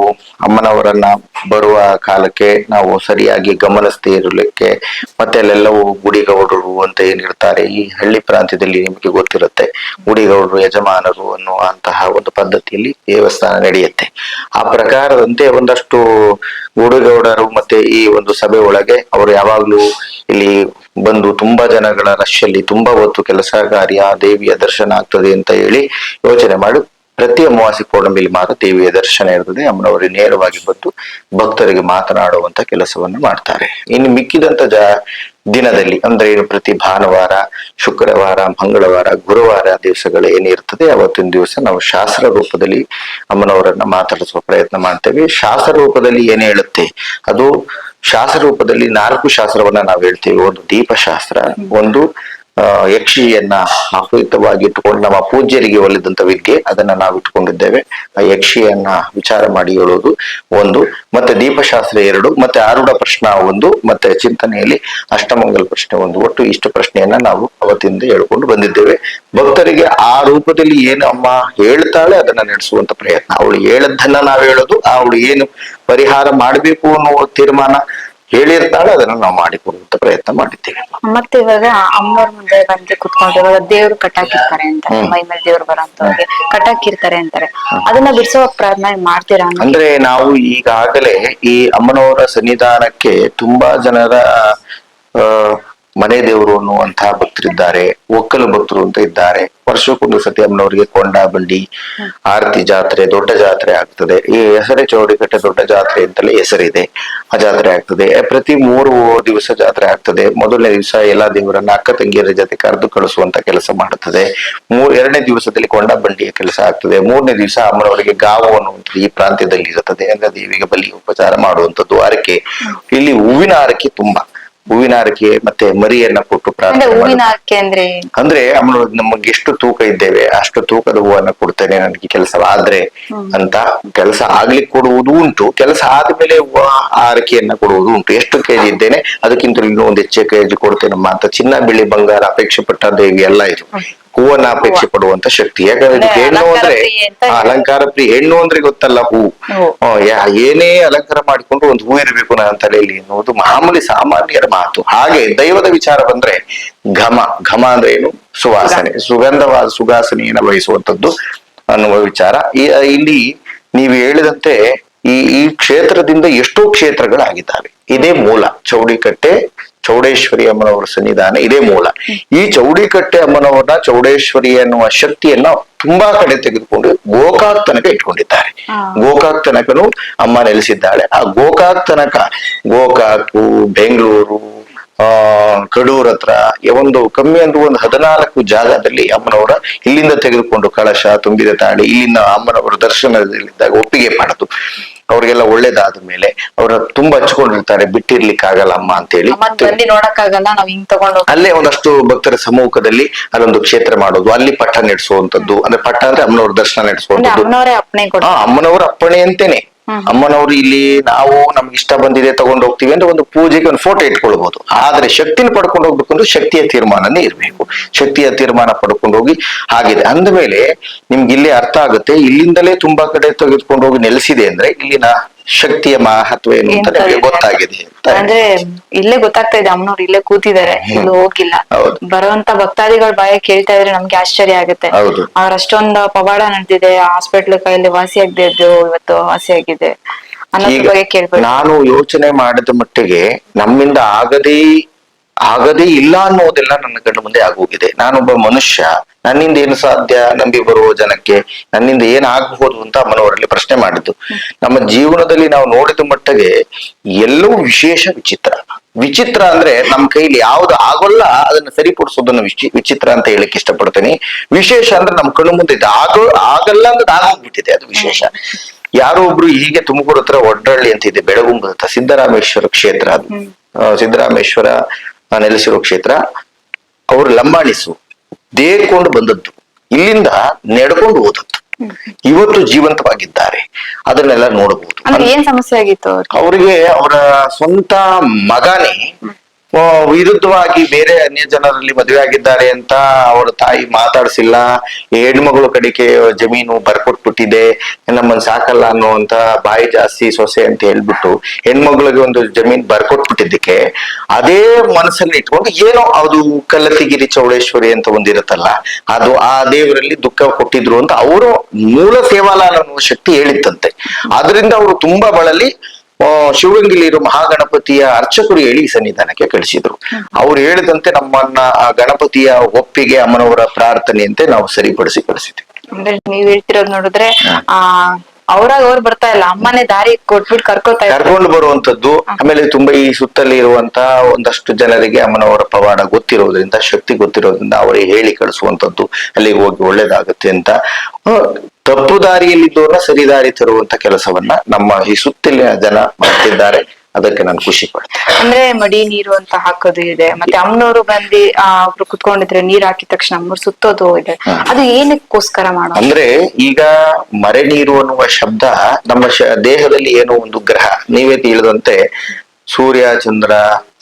ಅಮ್ಮನವರನ್ನ ಬರುವ ಕಾಲಕ್ಕೆ ನಾವು ಸರಿಯಾಗಿ ಗಮನಿಸದೇ ಇರಲಿಕ್ಕೆ ಮತ್ತೆ ಅಲ್ಲೆಲ್ಲವೂ ಗುಡಿಗೌಡರು ಅಂತ ಏನಿರ್ತಾರೆ, ಈ ಹಳ್ಳಿ ಪ್ರಾಂತ್ಯದಲ್ಲಿ ನಿಮಗೆ ಗೊತ್ತಿರುತ್ತೆ, ಗುಡಿಗೌಡರು, ಯಜಮಾನರು ಅನ್ನುವಂತಹ ಒಂದು ಪದ್ಧತಿಯಲ್ಲಿ ದೇವಸ್ಥಾನ ನಡೆಯುತ್ತೆ. ಆ ಪ್ರಕಾರದಂತೆ ಒಂದಷ್ಟು ಗುಡಿಗೌಡರು ಮತ್ತೆ ಈ ಒಂದು ಸಭೆ ಒಳಗೆ ಅವರು ಯಾವಾಗ್ಲೂ ಇಲ್ಲಿ ಬಂದು ತುಂಬಾ ಜನಗಳ ರಶ್ ಅಲ್ಲಿ ತುಂಬಾ ಹೊತ್ತು ಕೆಲಸ ಕಾರ್ಯ ದೇವಿಯ ದರ್ಶನ ಆಗ್ತದೆ ಅಂತ ಹೇಳಿ ಯೋಚನೆ ಮಾಡಿ ಪ್ರತಿ ಅಮಾವಾಸ್ಯ ಪೌರ್ಣಮಿಲಿ ಮಾತ್ರ ದೇವಿಯ ದರ್ಶನ ಇರ್ತದೆ. ಅಮ್ಮನವರು ನೇರವಾಗಿ ಬಂದು ಭಕ್ತರಿಗೆ ಮಾತನಾಡುವಂತ ಕೆಲಸವನ್ನು ಮಾಡ್ತಾರೆ. ಇನ್ನು ಮಿಕ್ಕಿದಂತ ದಿನದಲ್ಲಿ ಅಂದ್ರೆ ಪ್ರತಿ ಭಾನುವಾರ, ಶುಕ್ರವಾರ, ಮಂಗಳವಾರ, ಗುರುವಾರ ದಿವಸಗಳು ಏನಿರ್ತದೆ ಅವತ್ತಿನ ದಿವಸ ನಾವು ಶಾಸ್ತ್ರ ರೂಪದಲ್ಲಿ ಅಮ್ಮನವರನ್ನ ಮಾತಾಡಿಸುವ ಪ್ರಯತ್ನ ಮಾಡ್ತೇವೆ. ಶಾಸ್ತ್ರ ರೂಪದಲ್ಲಿ ಏನ್ ಹೇಳುತ್ತೆ? ಅದು ಶಾಸ್ತ್ರ ರೂಪದಲ್ಲಿ ನಾಲ್ಕು ಶಾಸ್ತ್ರವನ್ನ ನಾವು ಹೇಳ್ತೇವೆ. ಒಂದು ದೀಪಶಾಸ್ತ್ರ, ಒಂದು ಯಕ್ಷಿಯನ್ನ ಆಹುತವಾಗಿ ಇಟ್ಟುಕೊಂಡು ನಮ್ಮ ಪೂಜ್ಯರಿಗೆ ಒಲಿದಂತ ವಿದ್ಯೆ ಅದನ್ನ ನಾವು ಇಟ್ಟುಕೊಂಡಿದ್ದೇವೆ. ಆ ಯಕ್ಷಿಯನ್ನ ವಿಚಾರ ಮಾಡಿ ಹೇಳೋದು ಒಂದು, ಮತ್ತೆ ದೀಪಶಾಸ್ತ್ರ ಎರಡು, ಮತ್ತೆ ಆರೂಢ ಪ್ರಶ್ನ ಒಂದು, ಮತ್ತೆ ಚಿಂತನೆಯಲ್ಲಿ ಅಷ್ಟಮಂಗಲ ಪ್ರಶ್ನೆ ಒಂದು. ಒಟ್ಟು ಇಷ್ಟು ಪ್ರಶ್ನೆಯನ್ನ ನಾವು ಅವತ್ತಿಂದ ಹೇಳ್ಕೊಂಡು ಬಂದಿದ್ದೇವೆ. ಭಕ್ತರಿಗೆ ಆ ರೂಪದಲ್ಲಿ ಏನು ಅಮ್ಮ ಹೇಳ್ತಾಳೆ ಅದನ್ನ ನಡೆಸುವಂತ ಪ್ರಯತ್ನ. ಅವಳು ಹೇಳದ್ದನ್ನ ನಾವು ಹೇಳೋದು, ಅವಳು ಏನು ಪರಿಹಾರ ಮಾಡಬೇಕು ಅನ್ನುವ ತೀರ್ಮಾನ ಹೇಳಿರ್ತಾಳೆ ಅದನ್ನ ನಾವು ಮಾಡಿಕೊಡುವಂತ ಪ್ರಯತ್ನ ಮಾಡಿದ್ದೇವೆ. ಮತ್ತೆ ಇವಾಗ ಅಮ್ಮವ್ರ ಮುಂದೆ ಬಂದು ಕುತ್ಕೊಂಡು ಇವಾಗ ದೇವ್ರು ಕಟ್ಟಾಕಿರ್ತಾರೆ ಅಂತ ಮೈ ಮೇಲೆ ದೇವ್ರು ಬರೋಂತವ್ರಿಗೆ ಕಟ್ಟಾಕಿರ್ತಾರೆ ಅಂತಾರೆ. ಅದನ್ನ ಬಿಡಿಸುವ ಪ್ರಯತ್ನ ಮಾಡ್ತೀರಾ ಅಂದ್ರೆ ನಾವು ಈಗಾಗಲೇ ಈ ಅಮ್ಮನವರ ಸನ್ನಿಧಾನಕ್ಕೆ ತುಂಬಾ ಜನರ ಮನೆ ದೇವರು ಅನ್ನುವಂತಹ ಭಕ್ತರಿದ್ದಾರೆ ಒಕ್ಕಲು ಭಕ್ತರು ಅಂತ ಇದ್ದಾರೆ. ವರ್ಷಕ್ಕೊಂದು ಸತಿ ಅಮ್ಮನವರಿಗೆ ಕೊಂಡ ಬಂಡಿ ಆರತಿ ಜಾತ್ರೆ, ದೊಡ್ಡ ಜಾತ್ರೆ ಆಗ್ತದೆ. ಈ ಹೆಸರೇ ಚೌಡಿಕಟ್ಟೆ ದೊಡ್ಡ ಜಾತ್ರೆ ಅಂತಲೇ ಹೆಸರಿದೆ. ಆ ಜಾತ್ರೆ ಆಗ್ತದೆ. ಪ್ರತಿ ಮೂರು ದಿವಸ ಜಾತ್ರೆ ಆಗ್ತದೆ. ಮೊದಲನೇ ದಿವಸ ಎಲ್ಲಾ ದೇವರನ್ನ ಅಕ್ಕ ತಂಗಿಯರ ಜೊತೆ ಕರೆದು ಕಳಿಸುವಂತ ಕೆಲಸ ಮಾಡುತ್ತದೆ ಮೂರ್ ಎರಡನೇ ದಿವಸದಲ್ಲಿ ಕೊಂಡ ಬಂಡಿಯ ಕೆಲಸ ಆಗ್ತದೆ. ಮೂರನೇ ದಿವಸ ಅಮ್ಮನವರಿಗೆ ಗಾವು ಅನ್ನುವಂಥದ್ದು ಈ ಪ್ರಾಂತ್ಯದಲ್ಲಿ ಇರುತ್ತದೆ. ಅಂದ್ರೆ ದೇವಿಗೆ ಬಲಿ ಉಪಚಾರ ಮಾಡುವಂತದ್ದು ಆರಕೆ ಇಲ್ಲಿ ಹೂವಿನ ಆರಕೆ ತುಂಬಾ. ಹೂವಿನ ಹರಕೆ ಮತ್ತೆ ಮರಿಯನ್ನ ಕೊಟ್ಟು ಪ್ರಾರ್ಥನೆ ಹೂವಿನ ಅಂದ್ರೆ? ಅಂದ್ರೆ ಅಮ್ಮನು ನಮಗೆ ಎಷ್ಟು ತೂಕ ಇದ್ದೇವೆ ಅಷ್ಟು ತೂಕದ ಹೂವನ್ನ ಕೊಡ್ತೇನೆ ನನಗೆ ಕೆಲಸ. ಆದ್ರೆ ಅಂತ ಕೆಲಸ ಆಗ್ಲಿಕ್ಕೆ ಕೊಡುವುದು ಉಂಟು ಕೆಲಸ ಆದ್ಮೇಲೆ ಹೂವ ಆರಕೆಯನ್ನ ಕೊಡುವುದು ಉಂಟು. ಎಷ್ಟು ಕೆಜಿ ಇದ್ದೇನೆ ಅದಕ್ಕಿಂತ ಇನ್ನೂ ಒಂದು ಹೆಚ್ಚೆ ಕೆಜಿ ಕೊಡ್ತೇನಮ್ಮ ಅಂತ ಚಿನ್ನ ಬಿಳಿ ಬಂಗಾರ ಅಪೇಕ್ಷೆ ಪಟ್ಟದ್ದು ದೇವಿ ಎಲ್ಲ ಇದು ಹೂವನ್ನ ಅಪೇಕ್ಷೆ ಪಡುವಂತ ಶಕ್ತಿ. ಯಾಕಂದ್ರೆ ಹೆಣ್ಣು ಅಂದ್ರೆ ಅಲಂಕಾರ ಪ್ರಿಯ. ಹೆಣ್ಣು ಅಂದ್ರೆ ಗೊತ್ತಲ್ಲ ಹೂ. ಏನೇ ಅಲಂಕಾರ ಮಾಡಿಕೊಂಡು ಒಂದು ಹೂ ಇರಬೇಕು ನನ್ನ ತಲೆಯಲ್ಲಿ ಅನ್ನೋದು ಮಾಮೂಲಿ ಸಾಮಾನ್ಯರ ಮಾತು. ಹಾಗೆ ದೈವದ ವಿಚಾರ ಬಂದ್ರೆ ಘಮ. ಘಮ ಅಂದ್ರೆ ಏನು? ಸುವಾಸನೆ. ಸುಗಂಧವಾದ ಸುಗಾಸನೆಯನ್ನು ಬಯಸುವಂತದ್ದು ಅನ್ನುವ ವಿಚಾರ. ಈ- ಇಲ್ಲಿ ನೀವು ಹೇಳಿದಂತೆ ಈ ಈ ಕ್ಷೇತ್ರದಿಂದ ಎಷ್ಟೋ ಕ್ಷೇತ್ರಗಳಾಗಿದ್ದಾವೆ. ಇದೇ ಮೂಲ. ಚೌಡಿಕಟ್ಟೆ ಚೌಡೇಶ್ವರಿ ಅಮ್ಮನವರ ಸನ್ನಿಧಾನ ಇದೇ ಮೂಲ. ಈ ಚೌಡಿಕಟ್ಟೆ ಅಮ್ಮನವರ ಚೌಡೇಶ್ವರಿ ಅನ್ನುವ ಶಕ್ತಿಯನ್ನ ತುಂಬಾ ಕಡೆ ತೆಗೆದುಕೊಂಡು ಗೋಕಾಕ್ ತನಕ ಇಟ್ಕೊಂಡಿದ್ದಾರೆ. ಗೋಕಾಕ್ ತನಕನು ಅಮ್ಮ ನೆಲೆಸಿದ್ದಾಳೆ. ಆ ಗೋಕಾಕ್ ತನಕ ಗೋಕಾಕು ಬೆಂಗಳೂರು ಆ ಕಡೂರ್ ಹತ್ರ ಈ ಒಂದು ಕಮ್ಮಿ ಅಂದ್ರೆ ಒಂದು ಹದಿನಾಲ್ಕು ಜಾಗದಲ್ಲಿ ಅಮ್ಮನವರ ಇಲ್ಲಿಂದ ತೆಗೆದುಕೊಂಡು ಕಳಶ ತುಂಬಿದ ತಾಳಿ ಇಲ್ಲಿಂದ ಅಮ್ಮನವರ ದರ್ಶನದಲ್ಲಿದ್ದಾಗ ಒಪ್ಪಿಗೆ ಪಡೆದು ಅವ್ರಿಗೆಲ್ಲ ಒಳ್ಳೇದಾದ ಮೇಲೆ ಅವ್ರ ತುಂಬಾ ಹಚ್ಕೊಂಡಿರ್ತಾರೆ ಬಿಟ್ಟಿರ್ಲಿಕ್ಕೆ ಆಗಲ್ಲ ಅಮ್ಮ ಅಂತೇಳಿ. ಹೇಳಿ ಬಂದು ನೋಡಕ್ಕಾಗಲ್ಲ ನಾವ್ ಹಿಂಗ್ ತಗೊಂಡು ಅಲ್ಲೇ ಒಂದಷ್ಟು ಭಕ್ತರ ಸಮ್ಮುಖದಲ್ಲಿ ಅಲ್ಲೊಂದು ಕ್ಷೇತ್ರ ಮಾಡೋದು. ಅಲ್ಲಿ ಪಟ್ಟ ನಡೆಸುವಂತದ್ದು ಅಂದ್ರೆ ಪಟ್ಟ ಅಂದ್ರೆ ಅಮ್ಮನವ್ರ ದರ್ಶನ ನಡೆಸುವಂತದ್ದು ಅಮ್ಮನವರ ಅಪ್ಪಣೆ ಅಂತೇನೆ. ಅಮ್ಮನವರು ಇಲ್ಲಿ ನಾವು ನಮ್ಗೆ ಇಷ್ಟ ಬಂದಿದೆ ತಗೊಂಡು ಹೋಗ್ತೀವಿ ಅಂದ್ರೆ ಒಂದು ಪೂಜೆಗೆ ಒಂದು ಫೋಟೋ ಇಟ್ಕೊಳ್ಬಹುದು ಆದ್ರೆ ಶಕ್ತಿನ ಪಡ್ಕೊಂಡು ಹೋಗ್ಬೇಕು ಅಂದ್ರೆ ಶಕ್ತಿಯ ತೀರ್ಮಾನನೇ ಇರ್ಬೇಕು. ಶಕ್ತಿಯ ತೀರ್ಮಾನ ಪಡ್ಕೊಂಡು ಹೋಗಿ ಆಗಿದೆ ಅಂದ್ಮೇಲೆ ನಿಮ್ಗೆ ಇಲ್ಲಿ ಅರ್ಥ ಆಗುತ್ತೆ, ಇಲ್ಲಿಂದಲೇ ತುಂಬಾ ಕಡೆ ತೆಗೆದುಕೊಂಡು ಹೋಗಿ ನೆಲೆಸಿದೆ ಅಂದ್ರೆ ಇಲ್ಲಿನ ಶಕ್ತಿಯ ಮಹತ್ವ ಏನು ಅಂತ ನಿಮಗೆ ಗೊತ್ತಾಗಿದೆ ಅಂದ್ರೆ ಇಲ್ಲೇ ಗೊತ್ತಾಗ್ತಾ ಇದೆ ಅಮ್ಮನವ್ರು ಇಲ್ಲೇ ಕೂತಿದ್ದಾರೆ ಇಲ್ಲಿ ಹೋಗಿಲ್ಲ. ಬರುವಂತ ಭಕ್ತಾದಿಗಳ ಬಾಯ ಕೇಳ್ತಾ ಇದ್ರೆ ನಮ್ಗೆ ಆಶ್ಚರ್ಯ ಆಗುತ್ತೆ. ಅವ್ರ ಅಷ್ಟೊಂದು ಪವಾಡ ನಡೆದಿದೆ ಹಾಸ್ಪಿಟಲ್ ಕೈಯಲ್ಲಿ ವಾಸಿ ಆಗದಿದ್ದು ಇವತ್ತು ವಾಸಿ ಆಗಿದೆ ನಾನು ಯೋಚನೆ ಮಾಡಿದ ಮಟ್ಟಿಗೆ ನಮ್ಮಿಂದ ಆಗದೇ ಆಗದೇ ಇಲ್ಲ ಅನ್ನೋದೆಲ್ಲ ನನ್ನ ಕಣ್ಣು ಮುಂದೆ ಆಗೋಗಿದೆ. ನಾನೊಬ್ಬ ಮನುಷ್ಯ ನನ್ನಿಂದ ಏನು ಸಾಧ್ಯ? ನಂಬಿ ಬರುವ ಜನಕ್ಕೆ ನನ್ನಿಂದ ಏನಾಗಬಹುದು ಆಗ್ಬಹುದು ಅಂತ ಅಮ್ಮನವರಲ್ಲಿ ಪ್ರಶ್ನೆ ಮಾಡಿದ್ದು. ನಮ್ಮ ಜೀವನದಲ್ಲಿ ನಾವು ನೋಡಿದ ಮಟ್ಟಿಗೆ ಎಲ್ಲವೂ ವಿಶೇಷ ವಿಚಿತ್ರ. ವಿಚಿತ್ರ ಅಂದ್ರೆ ನಮ್ಮ ಕೈಲಿ ಯಾವ್ದು ಆಗೋಲ್ಲ ಅದನ್ನ ಸರಿಪಡಿಸೋದನ್ನ ವಿಚಿ ವಿಚಿತ್ರ ಅಂತ ಹೇಳಕ್ ಇಷ್ಟಪಡ್ತೀನಿ. ವಿಶೇಷ ಅಂದ್ರೆ ನಮ್ಮ ಕಣ್ಣು ಮುಂದೆ ಇದೆ. ಆಗೋ ಆಗಲ್ಲ ಅಂದ್ರೆ ಆಗೋಗ್ಬಿಟ್ಟಿದೆ ಅದು ವಿಶೇಷ. ಯಾರೋ ಒಬ್ರು ಹೀಗೆ ತುಮಕೂರು ಹತ್ರ ಒಡ್ರಳ್ಳಿ ಅಂತ ಇದೆ ಬೆಳಗುಂಬದ ಸಿದ್ದರಾಮೇಶ್ವರ ಕ್ಷೇತ್ರ ಅದು. ಸಿದ್ದರಾಮೇಶ್ವರ ಆ, ನೆಲೆಸಿರೋ ಕ್ಷೇತ್ರ ಅವರು ಲಂಬಾಣಿಸು ದೇರ್ಕೊಂಡು ಬಂದದ್ದು ಇಲ್ಲಿಂದ ನೆಡ್ಕೊಂಡು ಹೋದದ್ದು. ಇವತ್ತು ಜೀವಂತವಾಗಿದ್ದಾರೆ. ಅದನ್ನೆಲ್ಲ ನೋಡಬಹುದು. ಅಂದ್ರೆ ಏನ್ ಸಮಸ್ಯೆ ಆಗಿತ್ತು ಅವ್ರಿಗೆ ಅವರ ಸ್ವಂತ ಮಗನೇ ವಿರುದ್ಧವಾಗಿ ಬೇರೆ ಅನ್ಯ ಜನರಲ್ಲಿ ಮದುವೆ ಆಗಿದ್ದಾರೆ ಅಂತ ಅವರ ತಾಯಿ ಮಾತಾಡ್ಸಿಲ್ಲ. ಹೆಣ್ಮಗಳು ಕಡಿಕೆ ಜಮೀನು ಬರ್ಕೊಟ್ಬಿಟ್ಟಿದೆ. ನಮ್ಮನ್ ಸಾಕಲ್ಲ ಅನ್ನುವಂತ ಬಾಯಿ ಜಾಸ್ತಿ ಸೊಸೆ ಅಂತ ಹೇಳ್ಬಿಟ್ಟು ಹೆಣ್ಮಗಳಿಗೆ ಒಂದು ಜಮೀನ್ ಬರ್ಕೊಟ್ಬಿಟ್ಟಿದ್ದಕ್ಕೆ ಅದೇ ಮನಸ್ಸಲ್ಲಿ ಇಟ್ಕೊಂಡು ಏನೋ ಅದು ಕಲ್ಲತಿಗಿರಿ ಚೌಡೇಶ್ವರಿ ಅಂತ ಒಂದಿರುತ್ತಲ್ಲ ಅದು ಆ ದೇವರಲ್ಲಿ ದುಃಖ ಕೊಟ್ಟಿದ್ರು ಅಂತ ಅವರು ಮೂಲ ಸೇವಾಲಾಲ ಅನ್ನುವ ಶಕ್ತಿ ಹೇಳಿತ್ತಂತೆ. ಅದರಿಂದ ಅವರು ತುಂಬಾ ಬಳಲಿ ಶಿವಗಂಗಿಲಿರೋ ಮಹಾಗಣಪತಿಯ ಅರ್ಚಕರು ಹೇಳಿ ಈ ಸನ್ನಿಧಾನಕ್ಕೆ ಕಳಿಸಿದ್ರು. ಅವ್ರು ಹೇಳಿದಂತೆ ನಮ್ಮನ್ನ ಆ ಗಣಪತಿಯ ಒಪ್ಪಿಗೆ ಅಮ್ಮನವರ ಪ್ರಾರ್ಥನೆಯಂತೆ ನಾವು ಸರಿಪಡಿಸಿ ಕಳಿಸಿದ್ವಿ. ಅಂದ್ರೆ ನೀವ್ ಹೇಳ್ತಿರೋದ್ ನೋಡಿದ್ರೆ ಆ ಅವ್ರಾಗ ಅವ್ರು ಬರ್ತಾ ಇಲ್ಲ. ಅಮ್ಮನೇ ದಾರಿ ಕೊಟ್ಬಿಟ್ಟು ಕರ್ಕೋತಾ ಕರ್ಕೊಂಡು ಬರುವಂತದ್ದು ಆಮೇಲೆ ತುಂಬಾ ಈ ಸುತ್ತಲ್ಲಿ ಇರುವಂತ ಒಂದಷ್ಟು ಜನರಿಗೆ ಅಮ್ಮನವರ ಪವಾಡ ಗೊತ್ತಿರೋದ್ರಿಂದ ಶಕ್ತಿ ಗೊತ್ತಿರೋದ್ರಿಂದ ಅವರಿಗೆ ಹೇಳಿ ಕಳಿಸುವಂತದ್ದು ಅಲ್ಲಿಗೆ ಹೋಗಿ ಒಳ್ಳೇದಾಗುತ್ತೆ ಅಂತ. ತಪ್ಪು ದಾರಿಯಲ್ಲಿದ್ದವ್ರನ್ನ ಸರಿ ದಾರಿ ತರುವಂತ ಕೆಲಸವನ್ನ ನಮ್ಮ ಈ ಸುತ್ತಲಿನ ಜನ ಮಾಡ್ತಿದ್ದಾರೆ. ಅದಕ್ಕೆ ನಾನು ಖುಷಿ ಪಡ್ತೇನೆ. ಅಂದ್ರೆ ಮಡಿ ನೀರು ಅಂತ ಹಾಕೋದು ಇದೆ ಮತ್ತೆ ಅಮ್ಮನವರು ಬಂದು ಆ ಕುತ್ಕೊಂಡಿದ್ರೆ ನೀರ್ ಹಾಕಿದ ತಕ್ಷಣ ಅಮ್ಮರು ಸುತ್ತೋದು ಇದೆ. ಅದು ಏನಕ್ಕೋಸ್ಕರ ಮಾಡೋದು? ಅಂದ್ರೆ ಈಗ ಮರೆ ನೀರು ಅನ್ನುವ ಶಬ್ದ ನಮ್ಮ ದೇಹದಲ್ಲಿ ಏನೋ ಒಂದು ಗ್ರಹ ನೀವೇ ತಿಳಿದಂತೆ ಸೂರ್ಯ ಚಂದ್ರ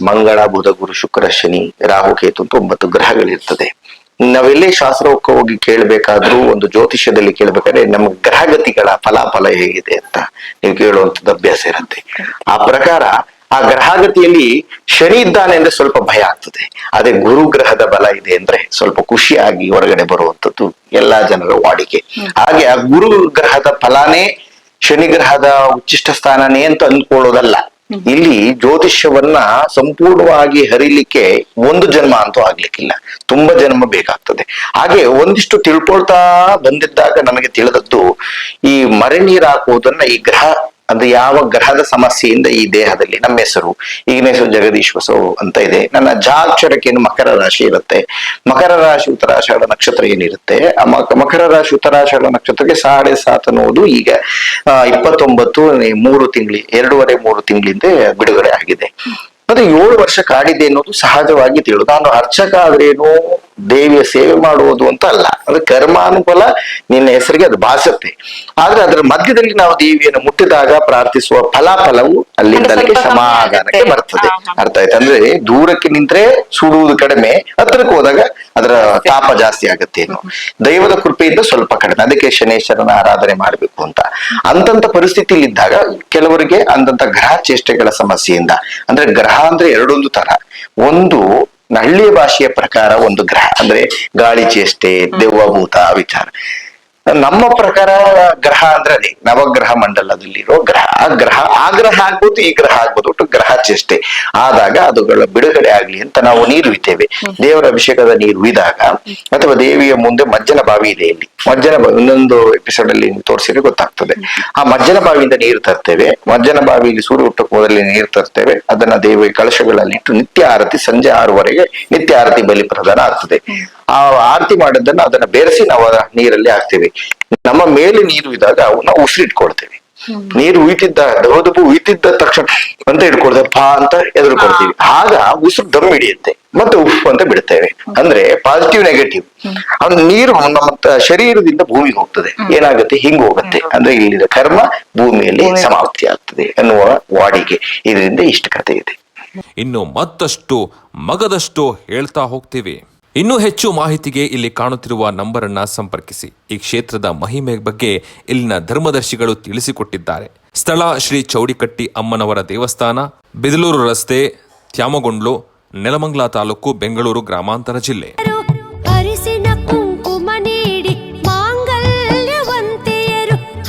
ಮಂಗಳ ಬುಧ ಗುರು ಶುಕ್ರ ಶನಿ ರಾಹು ಕೇತು ಅಂತ ಒಂಬತ್ತು ಗ್ರಹಗಳಿರ್ತದೆ. ನಾವೆಲ್ಲೇ ಹೋಗಿ ಕೇಳ್ಬೇಕಾದ್ರೂ ಒಂದು ಜ್ಯೋತಿಷ್ಯದಲ್ಲಿ ಕೇಳ್ಬೇಕಾದ್ರೆ ನಮ್ಮ ಗ್ರಹಗತಿಗಳ ಫಲಾಫಲ ಹೇಗಿದೆ ಅಂತ ನೀವು ಕೇಳುವಂತದ್ದು ಅಭ್ಯಾಸ ಇರುತ್ತೆ. ಆ ಪ್ರಕಾರ ಆ ಗ್ರಹಗತಿಯಲ್ಲಿ ಶನಿ ಇದ್ದಾನೆ ಅಂದ್ರೆ ಸ್ವಲ್ಪ ಭಯ ಆಗ್ತದೆ. ಅದೇ ಗುರು ಗ್ರಹದ ಬಲ ಇದೆ ಅಂದ್ರೆ ಸ್ವಲ್ಪ ಖುಷಿಯಾಗಿ ಹೊರಗಡೆ ಬರುವಂತದ್ದು ಎಲ್ಲಾ ಜನರ ವಾಡಿಕೆ. ಹಾಗೆ ಆ ಗುರು ಗ್ರಹದ ಫಲಾನೇ ಶನಿ ಗ್ರಹದ ಉಚ್ಚಿಷ್ಟ ಸ್ಥಾನನೇ ಅಂತ ಅಂದ್ಕೊಳ್ಳೋದಲ್ಲ. ಇಲ್ಲಿ ಜ್ಯೋತಿಷ್ಯವನ್ನ ಸಂಪೂರ್ಣವಾಗಿ ಹರಿಲಿಕ್ಕೆ ಒಂದು ಜನ್ಮ ಅಂತೂ ಆಗ್ಲಿಕ್ಕಿಲ್ಲ. ತುಂಬಾ ಜನ್ಮ ಬೇಕಾಗ್ತದೆ. ಹಾಗೆ ಒಂದಿಷ್ಟು ತಿಳ್ಕೊಳ್ತಾ ಬಂದಿದ್ದಾಗ ನಮಗೆ ತಿಳಿದದ್ದು ಈ ಮರೆ ನೀರು ಹಾಕುವುದನ್ನ ಈ ಗ್ರಹ ಅಂದ್ರೆ ಯಾವ ಗ್ರಹದ ಸಮಸ್ಯೆಯಿಂದ ಈ ದೇಹದಲ್ಲಿ ನಮ್ಮ ಹೆಸರು ಈಗಿನ ಹೆಸರು ಜಗದೀಶ್ ಬಸವ ಅಂತ ಇದೆ. ನನ್ನ ಏನು ಮಕರ ರಾಶಿ ಇರುತ್ತೆ. ಮಕರ ರಾಶಿ ಉತ್ತರಾಷಾಢ ನಕ್ಷತ್ರ ಏನಿರುತ್ತೆ? ಮಕರ ರಾಶಿ ಉತ್ತರಾಷಾಢ ನಕ್ಷತ್ರಕ್ಕೆ ಸಾಡೆ ಸಾತ್ ಅನ್ನೋದು ಈಗ ಇಪ್ಪತ್ತೊಂಬತ್ತು ಮೂರು ತಿಂಗಳು, ಎರಡೂವರೆ ಮೂರು ತಿಂಗಳಿಂದ ಬಿಡುಗಡೆ ಆಗಿದೆ. ಮತ್ತೆ ಏಳು ವರ್ಷ ಕಾಡಿದೆ ಅನ್ನೋದು ಸಹಜವಾಗಿ ತಿಳು ನಾನು ಅರ್ಚಕ ಆದ್ರೇನು ದೇವಿಯ ಸೇವೆ ಮಾಡುವುದು ಅಂತ ಅಲ್ಲ ಅದು ಕರ್ಮಾನುಫಲ ನಿನ್ನ ಹೆಸರಿಗೆ ಅದು ಭಾಸತ್ತೆ ಆದ್ರೆ ಅದರ ಮಧ್ಯದಲ್ಲಿ ನಾವು ದೇವಿಯನ್ನು ಮುಟ್ಟಿದಾಗ ಪ್ರಾರ್ಥಿಸುವ ಫಲಾಫಲವು ಅಲ್ಲಿಂದ ಅಂದ್ರೆ ಅಲ್ಲಿಗೆ ಸಮಾಧಾನಕ್ಕೆ ಬರ್ತದೆ. ಅರ್ಥ ಆಯ್ತು? ಅಂದ್ರೆ ದೂರಕ್ಕೆ ನಿಂತ್ರೆ ಸುಡುವುದು ಕಡಿಮೆ ಹತ್ರಕ್ಕೆ ಹೋದಾಗ ಅದರ ತಾಪ ಜಾಸ್ತಿ ಆಗುತ್ತೆ ಏನು. ದೈವದ ಕೃಪೆಯಿಂದ ಸ್ವಲ್ಪ ಕಡಿಮೆ. ಅದಕ್ಕೆ ಶನೇಶ್ವರನ ಆರಾಧನೆ ಮಾಡಬೇಕು ಅಂತ. ಅಂತಂತ ಪರಿಸ್ಥಿತಿಯಲ್ಲಿ ಇದ್ದಾಗ ಕೆಲವರಿಗೆ ಅಂತಂತ ಗ್ರಹ ಚೇಷ್ಟೆಗಳ ಸಮಸ್ಯೆಯಿಂದ. ಅಂದ್ರೆ ಗ್ರಹ ಅಂದ್ರೆ ಎರಡೊಂದು ತರ. ಒಂದು ಹಳ್ಳಿಯ ಭಾಷೆಯ ಪ್ರಕಾರ ಒಂದು ಗ್ರಹ ಅಂದ್ರೆ ಗಾಳಿ ಚೇಷ್ಟೆ ದೆವ್ವಭೂತ ವಿಚಾರ. ನಮ್ಮ ಪ್ರಕಾರ ಗ್ರಹ ಅಂದ್ರೆ ಅದೇ ನವಗ್ರಹ ಮಂಡಲದಲ್ಲಿರೋ ಗ್ರಹ. ಆ ಗ್ರಹ ಆ ಗ್ರಹ ಆಗ್ಬೋದು ಈ ಗ್ರಹ ಆಗ್ಬೋದು ಒಟ್ಟು ಗ್ರಹ ಚೇಷ್ಟೆ. ಆದಾಗ ಅದುಗಳ ಬಿಡುಗಡೆ ಆಗ್ಲಿ ಅಂತ ನಾವು ನೀರು ಇದ್ದೇವೆ. ದೇವರ ಅಭಿಷೇಕದ ನೀರು ಇದಾಗ ಅಥವಾ ದೇವಿಯ ಮುಂದೆ ಮಜ್ಜನ ಬಾವಿ ಇದೆ ಇಲ್ಲಿ. ಮಜ್ಜನ ಬಾವಿ ಇನ್ನೊಂದು ಎಪಿಸೋಡ್ ಅಲ್ಲಿ ತೋರಿಸಿದ್ರೆ ಗೊತ್ತಾಗ್ತದೆ. ಆ ಮಜ್ಜನ ಬಾವಿಯಿಂದ ನೀರು ತರ್ತೇವೆ. ಮಜ್ಜನ ಬಾವಿಯಲ್ಲಿ ಸೂರ್ಯ ಹುಟ್ಟಕ್ಕೆ ಮೊದಲೇ ನೀರು ತರ್ತೇವೆ. ಅದನ್ನ ದೇವಿ ಕಳಶಗಳಲ್ಲಿ ಇಟ್ಟು ನಿತ್ಯ ಆರತಿ ಸಂಜೆ ಆರುವರೆಗೆ ನಿತ್ಯ ಆರತಿ ಬಲಿ ಪ್ರದಾನ ಆಗ್ತದೆ. ಆ ಆರತಿ ಮಾಡಿದ್ದನ್ನ ಅದನ್ನ ಬೆರೆಸಿ ನಾವು ನೀರಲ್ಲಿ ಹಾಕ್ತೇವೆ. ನಮ್ಮ ಮೇಲೆ ನೀರು ಇದ್ದಾಗ ಅವನ್ನ ಉಸಿರಿಟ್ಕೊಳ್ತೀವಿ ನೀರು ಉಯ್ತಿದ್ದ ದಬದಬು ಉಯ್ತಿದ್ದ ತಕ್ಷಣ ಅಂತ ಇಟ್ಕೊಳ್ತೇವೆ. ಪಾ ಅಂತ ಎದುರ್ಕೊಳ್ತೀವಿ ಆಗ ಉಸಿರು ದಮ್ ಹಿಡಿಯುತ್ತೆ ಮತ್ತೆ ಉಫ್ ಅಂತ ಬಿಡ್ತೇವೆ ಅಂದ್ರೆ ಪಾಸಿಟಿವ್ ನೆಗೆಟಿವ್ ಅದು ನೀರು ನಮ್ಮ ಶರೀರದಿಂದ ಭೂಮಿಗೆ ಹೋಗ್ತದೆ. ಏನಾಗುತ್ತೆ? ಹಿಂಗ್ ಹೋಗುತ್ತೆ. ಅಂದ್ರೆ ಇಲ್ಲಿನ ಕರ್ಮ ಭೂಮಿಯಲ್ಲಿ ಸಮಾಪ್ತಿ ಆಗ್ತದೆ ಅನ್ನುವ ವಾಡಿಗೆ ಇದರಿಂದ ಇಷ್ಟ ಕಥೆ ಇದೆ. ಇನ್ನು ಮತ್ತಷ್ಟು ಮಗದಷ್ಟು ಹೇಳ್ತಾ ಹೋಗ್ತೀವಿ. ಇನ್ನೂ ಹೆಚ್ಚು ಮಾಹಿತಿಗೆ ಇಲ್ಲಿ ಕಾಣುತ್ತಿರುವ ನಂಬರ್ ಅನ್ನ ಸಂಪರ್ಕಿಸಿ. ಈ ಕ್ಷೇತ್ರದ ಮಹಿಮೆ ಬಗ್ಗೆ ಇಲ್ಲಿನ ಧರ್ಮದರ್ಶಿಗಳು ತಿಳಿಸಿಕೊಟ್ಟಿದ್ದಾರೆ. ಸ್ಥಳ ಶ್ರೀ ಚೌಡಿಕಟ್ಟಿ ಅಮ್ಮನವರ ದೇವಸ್ಥಾನ, ಬಿದಲೂರು ರಸ್ತೆ, ತ್ಯಾಮಗೊಂಡ್ಲು, ನೆಲಮಂಗ್ಲ ತಾಲೂಕು, ಬೆಂಗಳೂರು ಗ್ರಾಮಾಂತರ ಜಿಲ್ಲೆ.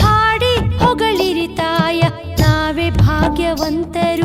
ಹಾಡಿ ಹೊಗಳಿರಿ ತಾಯ. ನಾವೇ ಭಾಗ್ಯವಂತರು.